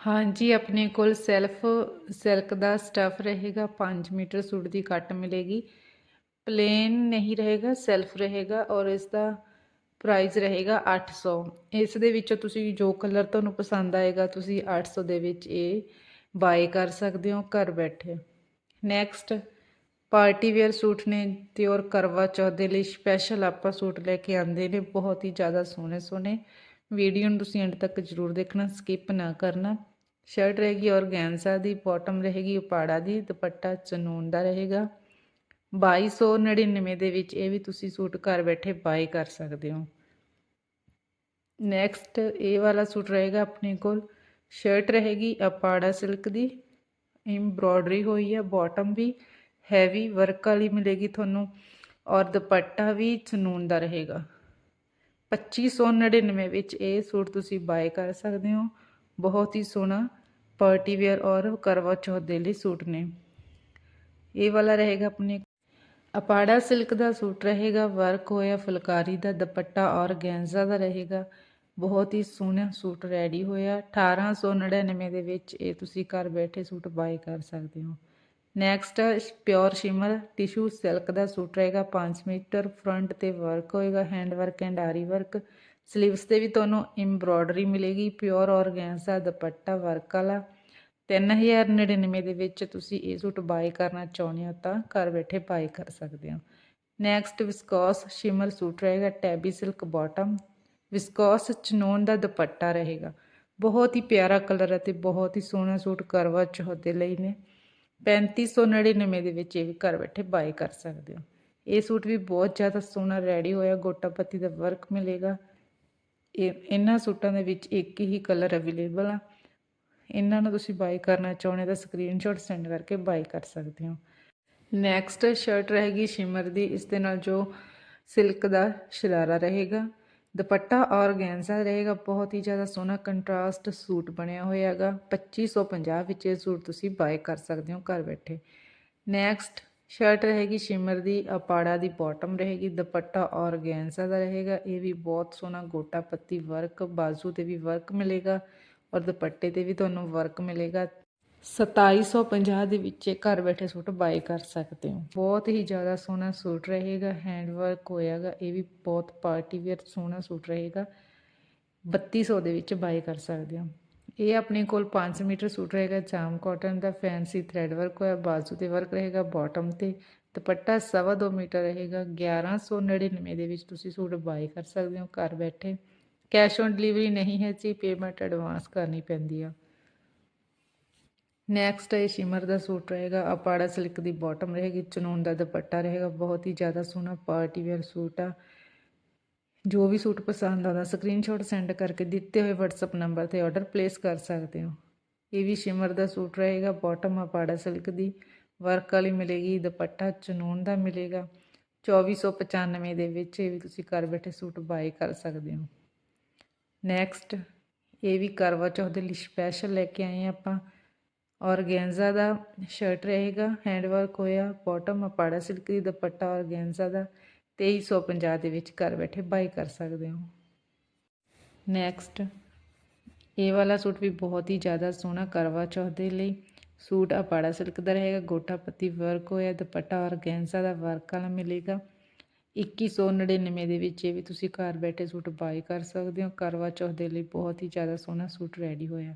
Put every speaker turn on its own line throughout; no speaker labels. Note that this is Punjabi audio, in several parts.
ਹਾਂਜੀ, ਆਪਣੇ ਕੋਲ ਸੈਲਫ, ਸਿਲਕ ਦਾ ਸਟਫ ਰਹੇਗਾ 5 ਮੀਟਰ ਸੂਟ ਦੀ ਕੱਟ ਮਿਲੇਗੀ। ਪਲੇਨ ਨਹੀਂ ਰਹੇਗਾ, ਸੈਲਫ ਰਹੇਗਾ ਔਰ ਇਸ ਦਾ ਪ੍ਰਾਈਸ ਰਹੇਗਾ 800 ਇਸ ਦੇ ਵਿੱਚੋਂ ਤੁਸੀਂ ਜੋ ਕਲਰ ਤੁਹਾਨੂੰ ਪਸੰਦ ਆਏਗਾ, ਤੁਸੀਂ 800 ਦੇ ਵਿੱਚ ਇਹ ਬਾਏ ਕਰ ਸਕਦੇ ਹੋ, ਘਰ ਬੈਠੇ। ਨੈਕਸਟ ਪਾਰਟੀ ਵੇਅਰ ਸੂਟ ਨੇ ਤੇ ਔਰ ਕਰਵਾ ਚੌਥ ਦੇ ਲਈ ਸਪੈਸ਼ਲ ਆਪਾਂ ਸੂਟ ਲੈ ਕੇ ਆਂਦੇ ਨੇ, ਬਹੁਤ ਹੀ ਜ਼ਿਆਦਾ ਸੋਹਣੇ ਸੋਹਣੇ ਵੀਡੀਓ ਨੂੰ ਤੁਸੀਂ ਐਂਡ ਤੱਕ ਜ਼ਰੂਰ ਦੇਖਣਾ ਸਕਿਪ ਨਾ ਕਰਨਾ। ਸ਼ਰਟ ਰਹੇਗੀ ਔਰਗੈਂਜ਼ਾ ਦੀ ਬਾਟਮ ਰਹੇਗੀ ਉਪਾੜਾ ਦੀ, ਦੁਪੱਟਾ ਚਨੂਨ ਦਾ ਰਹੇਗਾ। 2299 ਦੇ ਵਿੱਚ ਇਹ ਵੀ ਤੁਸੀਂ ਸੂਟ ਘਰ ਬੈਠੇ ਬਾਈ ਕਰ ਸਕਦੇ ਹੋ। ਨੈਕਸਟ ਇਹ ਵਾਲਾ ਸੂਟ ਰਹੇਗਾ ਆਪਣੇ ਕੋਲ। ਸ਼ਰਟ ਰਹੇਗੀ ਅਪਾੜਾ ਸਿਲਕ ਦੀ ਐਮਬ੍ਰੋਇਡਰੀ ਹੋਈ ਹੈ ਬਾਟਮ ਵੀ। ਹੈਵੀ ਵਰਕ ਵਾਲੀ ਮਿਲੇਗੀ ਤੁਹਾਨੂੰ ਔਰ ਦੁਪੱਟਾ ਵੀ ਚਨੂਨ ਦਾ ਰਹੇਗਾ। 2599 ਵਿੱਚ ਇਹ ਸੂਟ ਤੁਸੀਂ ਬਾਏ ਕਰ ਸਕਦੇ ਹੋ ਬਹੁਤ ਹੀ ਸੋਹਣਾ ਪਾਰਟੀ ਵੇਅਰ ਔਰ ਕਰਵਾ ਚੌਥ ਦੇ ਲਈ ਸੂਟ ਨੇ ਇਹ ਵਾਲਾ ਰਹੇਗਾ ਆਪਣੇ ਅਪਾੜਾ ਸਿਲਕ ਦਾ ਸੂਟ ਰਹੇਗਾ ਵਰਕ ਹੋਇਆ ਫੁਲਕਾਰੀ ਦਾ ਦੁਪੱਟਾ ਔਰ ਗੈਂਜ਼ਾ ਦਾ ਰਹੇਗਾ ਬਹੁਤ ਹੀ ਸੋਹਣਾ ਸੂਟ ਰੈਡੀ ਹੋਇਆ 1899 ਦੇ ਵਿੱਚ ਇਹ ਤੁਸੀਂ ਘਰ ਬੈਠੇ ਸੂਟ ਬਾਏ ਕਰ ਸਕਦੇ ਹੋ next pure shimmer tissue silk ਦਾ ਸੂਟ ਰਹੇਗਾ 5 ਮੀਟਰ ਫਰੰਟ ਤੇ ਵਰਕ ਹੋਏਗਾ hand work and aari work sleeves ਤੇ ਵੀ ਤੁਹਾਨੂੰ ਐਮਬ੍ਰੋਇਡਰੀ ਮਿਲੇਗੀ ਪਿਓਰ ਔਰਗੈਂਜ਼ਾ ਦੁਪੱਟਾ ਵਰਕ ਵਾਲਾ। 3099 ਦੇ ਵਿੱਚ ਤੁਸੀਂ ਇਹ ਸੂਟ ਬਾਏ ਕਰਨਾ ਚਾਹੁੰਦੇ ਹੋ ਤਾਂ ਘਰ ਬੈਠੇ ਬਾਏ ਕਰ ਸਕਦੇ ਹੋ। ਨੈਕਸਟ ਵਿਸਕੋਸ ਸ਼ਿਮਰ ਸੂਟ ਰਹੇਗਾ tabby silk bottom viscose chinon ਦਾ ਦੁਪੱਟਾ ਰਹੇਗਾ। ਬਹੁਤ ਹੀ ਪਿਆਰਾ ਕਲਰ ਅਤੇ ਬਹੁਤ ਹੀ ਸੋਹਣਾ ਸੂਟ ਕਰਵਾ ਚੌਥ ਦੇ ਲਈ ਨੇ। 3599 ਦੇ ਵਿੱਚ ਇਹ ਵੀ ਘਰ ਬੈਠੇ ਬਾਏ ਕਰ ਸਕਦੇ ਹੋ। ਇਹ ਸੂਟ ਵੀ ਬਹੁਤ ਜ਼ਿਆਦਾ ਸੋਹਣਾ ਰੈਡੀ ਹੋਇਆ, ਗੋਟਾਪੱਤੀ ਦਾ ਵਰਕ ਮਿਲੇਗਾ। ਇਹ, ਇਹਨਾਂ ਸੂਟਾਂ ਦੇ ਵਿੱਚ ਇੱਕ ਹੀ ਕਲਰ ਅਵੇਲੇਬਲ ਆ। ਇਹਨਾਂ ਨੂੰ ਤੁਸੀਂ ਬਾਈ ਕਰਨਾ ਚਾਹੁੰਦੇ ਤਾਂ ਸਕਰੀਨਸ਼ਾਟ ਸੈਂਡ ਕਰਕੇ ਬਾਈ ਕਰ ਸਕਦੇ ਹੋ। ਨੈਕਸਟ ਸ਼ਰਟ ਰਹੇਗੀ ਸ਼ਿਮਰ ਦੀ, ਇਸ ਦੇ ਨਾਲ ਜੋ ਸਿਲਕ ਦਾ ਸ਼ਰਾਰਾ ਰਹੇਗਾ। ਦੁਪੱਟਾ ਔਰਗੈਂਜ਼ਾ ਰਹੇਗਾ, ਬਹੁਤ ਹੀ ਜ਼ਿਆਦਾ ਸੋਹਣਾ ਕੰਟਰਾਸਟ ਸੂਟ ਬਣਿਆ ਹੋਇਆ ਹੈਗਾ 2550 ਵਿੱਚ ਇਹ ਸੂਟ ਤੁਸੀਂ ਬਾਏ ਕਰ ਸਕਦੇ ਹੋ ਘਰ ਬੈਠੇ। ਨੈਕਸਟ ਸ਼ਰਟ ਰਹੇਗੀ ਸ਼ਿਮਰ ਦੀ, ਅਪਾੜਾ ਦੀ ਬਾਟਮ ਰਹੇਗੀ, ਦੁਪੱਟਾ ਔਰਗੈਂਜ਼ਾ ਦਾ ਰਹੇਗਾ। ਇਹ ਵੀ ਬਹੁਤ ਸੋਹਣਾ ਗੋਟਾ ਪੱਤੀ ਵਰਕ ਬਾਜ਼ੂ ਤੇ ਵੀ ਵਰਕ ਮਿਲੇਗਾ ਔਰ ਦੁਪੱਟੇ ਤੇ ਵੀ ਤੁਹਾਨੂੰ ਵਰਕ ਮਿਲੇਗਾ। 2750 ਦੇ ਵਿੱਚ ਘਰ ਬੈਠੇ ਸੂਟ ਬਾਏ ਕਰ ਸਕਦੇ ਹੋ। ਬਹੁਤ ਹੀ ਜ਼ਿਆਦਾ ਸੋਹਣਾ ਸੂਟ ਰਹੇਗਾ ਹੈਂਡ ਵਰਕ ਹੋਇਆਗਾ, ਇਹ ਵੀ ਬਹੁਤ ਪਾਰਟੀ ਵੇਅਰ ਸੋਹਣਾ ਸੂਟ ਰਹੇਗਾ। 3200 ਦੇ ਵਿੱਚ ਬਾਏ ਕਰ ਸਕਦੇ ਹੋ। ਇਹ ਆਪਣੇ ਕੋਲ 5 ਮੀਟਰ ਸੂਟ ਰਹੇਗਾ, ਜਾਮ ਕਾਟਨ ਦਾ ਫੈਂਸੀ ਥ੍ਰੈਡ ਵਰਕ ਹੋਇਆ, ਬਾਜ਼ੂ ਤੇ ਵਰਕ ਰਹੇਗਾ ਬਾਟਮ ਤੇ। ਦੁਪੱਟਾ 2.5 ਮੀਟਰ ਰਹੇਗਾ 1199 ਦੇ ਵਿੱਚ ਤੁਸੀਂ ਸੂਟ ਬਾਏ ਕਰ ਸਕਦੇ ਹੋ ਘਰ ਬੈਠੇ। ਕੈਸ਼ ਔਨ ਡਿਲੀਵਰੀ ਨਹੀਂ ਹੈ ਜੀ ਪੇਮੈਂਟ ਐਡਵਾਂਸ ਕਰਨੀ ਪੈਂਦੀ ਆ। ਨੈਕਸਟ ਇਹ ਸ਼ਿਮਰ ਦਾ ਸੂਟ ਰਹੇਗਾ, ਅਪਾੜਾ ਸਿਲਕ ਦੀ ਬਾਟਮ ਰਹੇਗੀ, ਚਨੂਨ ਦਾ ਦੁਪੱਟਾ ਰਹੇਗਾ, ਬਹੁਤ ਹੀ ਜ਼ਿਆਦਾ ਸੋਹਣਾ ਪਾਰਟੀ ਵੇਅਰ ਸੂਟ ਆ। ਜੋ ਵੀ ਸੂਟ ਪਸੰਦ ਆਉਂਦਾ ਸਕਰੀਨਸ਼ਾਟ ਸੈਂਡ ਕਰਕੇ ਦਿੱਤੇ ਹੋਏ WhatsApp ਨੰਬਰ ਤੇ ਆਰਡਰ ਪਲੇਸ ਕਰ ਸਕਦੇ ਹੋ। ਇਹ ਵੀ ਸ਼ਿਮਰ ਦਾ ਸੂਟ ਰਹੇਗਾ ਬਾਟਮ ਅਪਾੜਾ ਸਿਲਕ ਦੀ ਵਰਕ ਵਾਲੀ ਮਿਲੇਗੀ, ਦੁਪੱਟਾ ਚਨੂਨ ਦਾ ਮਿਲੇਗਾ। 2495 ਦੇ ਵਿੱਚ ਇਹ ਵੀ ਤੁਸੀਂ ਘਰ ਬੈਠੇ ਸੂਟ ਬਾਏ ਕਰ ਸਕਦੇ ਹੋ। ਨੈਕਸਟ ਇਹ ਵੀ ਕਰਵਾ ਚੌਥ ਦੇ ਲਈ ਸਪੈਸ਼ਲ ਲੈ ਕੇ ਆਏ ਆਪਾਂ। ਔਰਗੈਂਜ਼ਾ ਦਾ ਸ਼ਰਟ ਰਹੇਗਾ ਹੈਂਡ ਵਰਕ ਹੋਇਆ ਬਾਟਮ ਅਪਾੜਾ ਸਿਲਕ ਦੀ ਦੁਪੱਟਾ ਔਰਗੈਂਜ਼ਾ ਦਾ 2350 ਦੇ ਵਿੱਚ ਘਰ ਬੈਠੇ ਬਾਈ ਕਰ ਸਕਦੇ ਹੋ। ਨੈਕਸਟ ਇਹ ਵਾਲਾ ਸੂਟ ਵੀ ਬਹੁਤ ਹੀ ਜ਼ਿਆਦਾ ਸੋਹਣਾ ਕਰਵਾ ਚੌਥ ਦੇ ਲਈ। ਸੂਟ ਅਪਾੜਾ ਸਿਲਕ ਦਾ ਰਹੇਗਾ, ਗੋਟਾ ਪੱਤੀ ਵਰਕ ਹੋਇਆ, ਦੁਪੱਟਾ ਔਰਗੈਂਜ਼ਾ ਦਾ ਵਰਕ ਵਾਲਾ ਮਿਲੇਗਾ। 2199 ਦੇ ਵਿੱਚ ਇਹ ਵੀ ਤੁਸੀਂ ਘਰ ਬੈਠੇ ਸੂਟ ਬਾਈ ਕਰ ਸਕਦੇ ਹੋ। ਕਰਵਾ ਚੌਥ ਦੇ ਲਈ ਬਹੁਤ ਹੀ ਜ਼ਿਆਦਾ ਸੋਹਣਾ ਸੂਟ ਰੈਡੀ ਹੋਇਆ।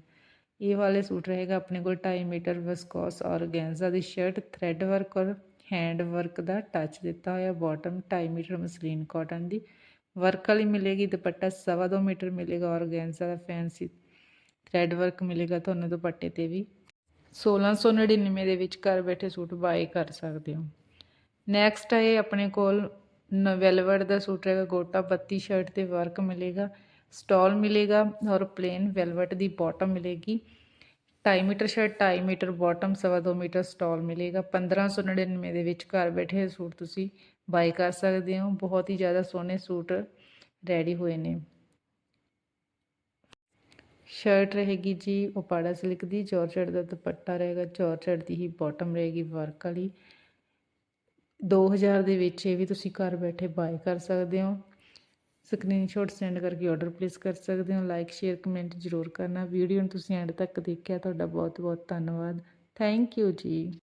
ਇਹ ਵਾਲੇ ਸੂਟ ਰਹੇਗਾ ਆਪਣੇ ਕੋਲ 2.5 ਮੀਟਰ ਵਿਸਕੋਸ ਔਰਗੈਂਜ਼ਾ ਦੀ ਸ਼ਰਟ ਥ੍ਰੈਡ ਵਰਕ ਔਰ ਹੈਂਡ ਵਰਕ ਦਾ ਟੱਚ ਦਿੱਤਾ ਹੋਇਆ ਬਾਟਮ 2.5 ਮੀਟਰ ਮਸਲੀਨ ਕਾਟਨ ਦੀ। ਵਰਕ ਵਾਲੀ ਮਿਲੇਗੀ, ਦੁਪੱਟਾ 2.5 ਮੀਟਰ ਮਿਲੇਗਾ ਔਰਗੈਂਜ਼ਾ ਦਾ ਫੈਂਸੀ ਥ੍ਰੈਡ ਵਰਕ ਮਿਲੇਗਾ ਤੁਹਾਨੂੰ ਦੁਪੱਟੇ ਤੇ ਵੀ। 1699 ਦੇ ਵਿੱਚ ਘਰ ਬੈਠੇ ਸੂਟ ਬਾਏ ਕਰ ਸਕਦੇ ਹੋ। ਨੈਕਸਟ ਹੈ ਆਪਣੇ ਕੋਲ ਵੈਲਵਟ ਦਾ ਸੂਟ ਰਹੇਗਾ, ਗੋਟਾ ਬੱਤੀ ਸ਼ਰਟ ਤੇ ਵਰਕ ਮਿਲੇਗਾ। ਸਟਾਲ ਮਿਲੇਗਾ ਔਰ ਪਲੇਨ ਵੈਲਵਟ ਦੀ ਬਾਟਮ ਮਿਲੇਗੀ। ਢਾਈ ਮੀਟਰ ਸ਼ਰਟ ਢਾਈ ਮੀਟਰ ਬਾਟਮ 2.5 ਮੀਟਰ ਸਟਾਲ ਮਿਲੇਗਾ। 1599 ਦੇ ਵਿੱਚ ਘਰ ਬੈਠੇ ਸੂਟ ਤੁਸੀਂ ਬਾਈ ਕਰ ਸਕਦੇ ਹੋ। ਬਹੁਤ ਹੀ ਜ਼ਿਆਦਾ ਸੋਹਣੇ ਸੂਟ ਰੈਡੀ ਹੋਏ ਨੇ। ਸ਼ਰਟ ਰਹੇਗੀ ਜੀ ਉਪਾੜਾ ਸਿਲਕ ਦੀ ਜਾਰਜਟ ਦਾ ਦੁਪੱਟਾ ਰਹੇਗਾ। ਜਾਰਜਟ ਦੀ ਹੀ ਬਾਟਮ ਰਹੇਗੀ ਵਰਕ ਵਾਲੀ। 2000 ਦੇ ਵਿੱਚ ਇਹ ਵੀ ਤੁਸੀਂ ਘਰ ਬੈਠੇ ਬਾਈ ਕਰ ਸਕਦੇ ਹੋ। ਸਕਰੀਨਸ਼ਾਟ ਸੈਂਡ ਕਰਕੇ ਆਰਡਰ ਪਲੇਸ ਕਰ ਸਕਦੇ ਹੋ। ਲਾਈਕ ਸ਼ੇਅਰ ਕਮੈਂਟ ਜ਼ਰੂਰ ਕਰਨਾ। ਵੀਡੀਓ ਨੂੰ ਤੁਸੀਂ ਐਂਡ ਤੱਕ ਦੇਖਿਆ, ਤੁਹਾਡਾ ਬਹੁਤ ਬਹੁਤ ਧੰਨਵਾਦ। ਥੈਂਕ ਯੂ ਜੀ।